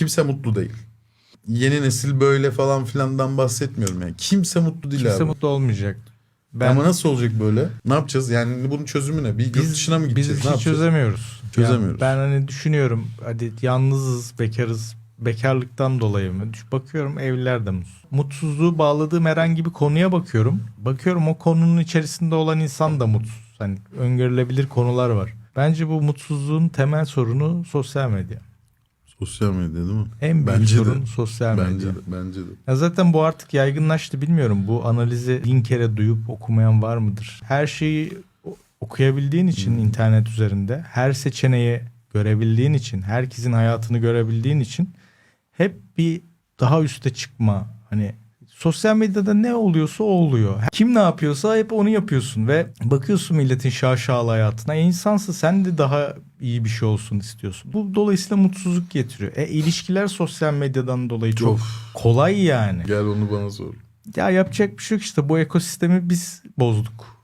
Kimse mutlu değil. Yeni nesil böyle falan filandan bahsetmiyorum yani. Kimse mutlu değil Kimse abi. mutlu olmayacak. Ben, Ama nasıl olacak böyle? Ne yapacağız? Yani bunun çözümü ne? Bir yurt dışına mı biz gideceğiz? bir ne şey yapacağız? çözemiyoruz. Çözemiyoruz. Yani ben hani düşünüyorum hadi yalnızız, bekarız. Bekarlıktan dolayı mı? Bakıyorum evliler de mutsuz. Mutsuzluğu bağladığım herhangi bir konuya bakıyorum. Bakıyorum o konunun içerisinde olan insan da mutsuz. Hani öngörülebilir konular var. Bence bu mutsuzluğun temel sorunu sosyal medya. Sosyal medya değil mi? En büyük Bence de. sorun sosyal medya. Bence de. Bence de. Ya zaten bu artık yaygınlaştı bilmiyorum. Bu analizi bin kere duyup okumayan var mıdır? Her şeyi okuyabildiğin için internet üzerinde, her seçeneği görebildiğin için, herkesin hayatını görebildiğin için hep bir daha üste çıkma. Hani sosyal medyada ne oluyorsa o oluyor. Kim ne yapıyorsa hep onu yapıyorsun ve bakıyorsun milletin şaşalı hayatına. E insansın sen de daha iyi bir şey olsun istiyorsun. Bu dolayısıyla mutsuzluk getiriyor. E ilişkiler sosyal medyadan dolayı çok Of. kolay yani. Gel onu bana sor. Ya yapacak bir şey yok işte bu ekosistemi biz bozduk.